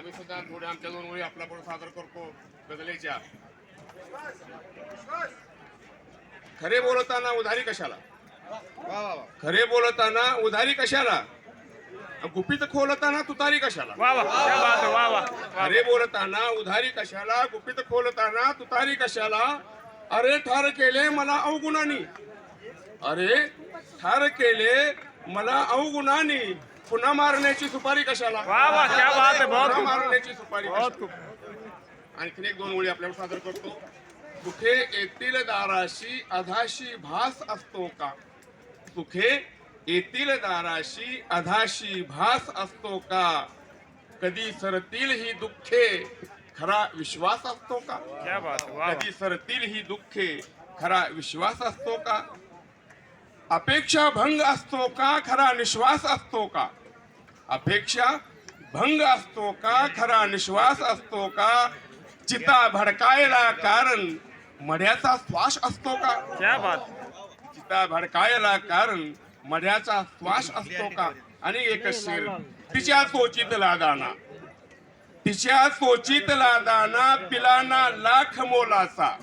आम्ही सुद्धा थोडे आमच्या दोन ओळी आपल्याकडून सादर करतो गजलेच्या खरे बोलताना उधारी कशाला? खरे बोलताना उधारी कशाला? गुपित खोलताना तुतारी कशाला? अरे बोलताना उधारी कशाला? गुपित खोलताना तुतारी कशाला? अरे ठार केले मला अवगुणानी. अरे ठार केले मला अवगुणानी. पुन्हा मारण्याची सुपारी कशाला? वा वा क्या बात है बहुत पुन्हा खूप. मारण्याची सुपारी बहुत कशाला? खूप. आणखीन एक दोन ओळी आपल्याला सादर करतो. सुखे येतील दाराशी अधाशी भास असतो का? सुखे येतील दाराशी अधाशी भास असतो का? कधी सरतील ही दुःखे खरा विश्वास असतो का? क्या बात वा वा. कधी सरतील ही दुःखे खरा विश्वास असतो का? अपेक्षा भंग असतो का? खरा निश्वास असतो का? अपेक्षा भंग असतो का? खरा निश्वास असतो का? चिता भडकायला कारण मढ्याचा श्वास असतो का? क्या बात. चिता भडकायला कारण मढ्याचा श्वास असतो का? आणि एकच शेर तिच्या तोचित लादाना तिच्या तोचित लादाना पिलाना लाख मोलाचा.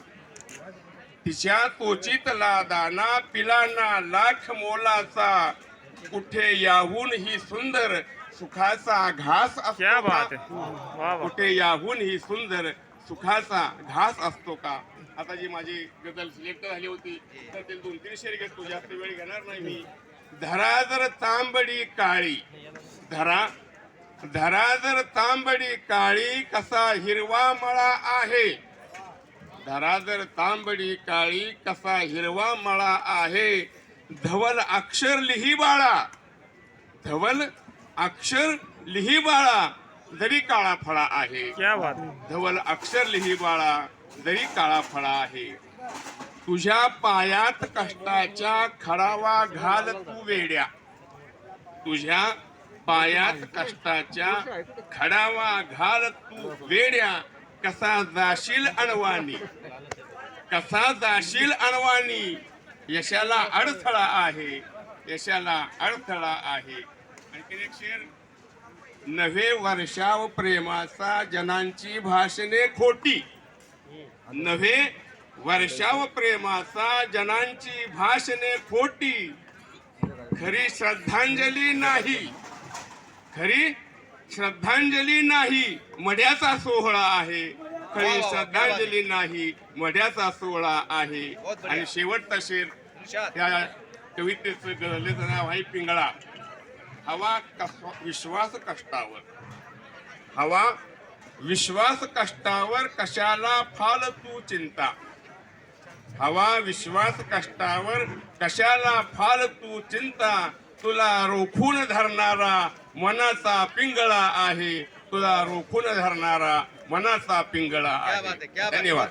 तिच्या तोचित लादाना पिलाना लाख मोलाचा कुठे याहून ही सुंदर सुखाचा घास असतो कुठे याहून ही सुंदर सुखाचा घास असतो का? आता जी माझी गजल सिलेक्ट झाली होती तर ते दोन तीन शेर घेतो जास्त वेळ घेणार नाही मी. धरा जर तांबडी काळी धरा धरा जर तांबडी काळी कसा हिरवा मळा आहे. धरा जर तांबडी काळी कसा हिरवा मळा आहे? धवल अक्षर लिही बाळा. धवल अक्षर लिही बाळा जरी काळा फळा आहे. क्या बात. धवल अक्षर लिही बाळा जरी काळा फळा आहे. तुझ्या पायात कष्टाच्या खडावा घाल तू वेड्या. तुझ्या पायात कष्टाच्या खडावा घाल तू वेड्या. कसा जाशील अणवानी कसा जाशील अणवानी यशाला अडथळा आहे यशाला अडथळा आहे आणखीन एक शेर नव्हे वर्षाव प्रेमाचा जनांची भाषणे खोटी नव्हे वर्षाव प्रेमाचा जनांची भाषणे खोटी खरी श्रद्धांजली नाही खरी श्रद्धांजली नाही मढ्याचा सोहळा आहे. खरी श्रद्धांजली नाही मढ्याचा सोहळा आहे. आणि शेवटचा शेर त्या कवितेचं गझलेचं नाव आहे पिंगळा. हवा विश्वास कष्टावर. हवा विश्वास कष्टावर कशाला फाल तू चिंता? हवा विश्वास कष्टावर कशाला फाल तू चिंता? तुला रोखून धरणारा मनाचा पिंगळा आहे. तुला रोखून धरणारा मनाचा पिंगळा आहे. धन्यवाद.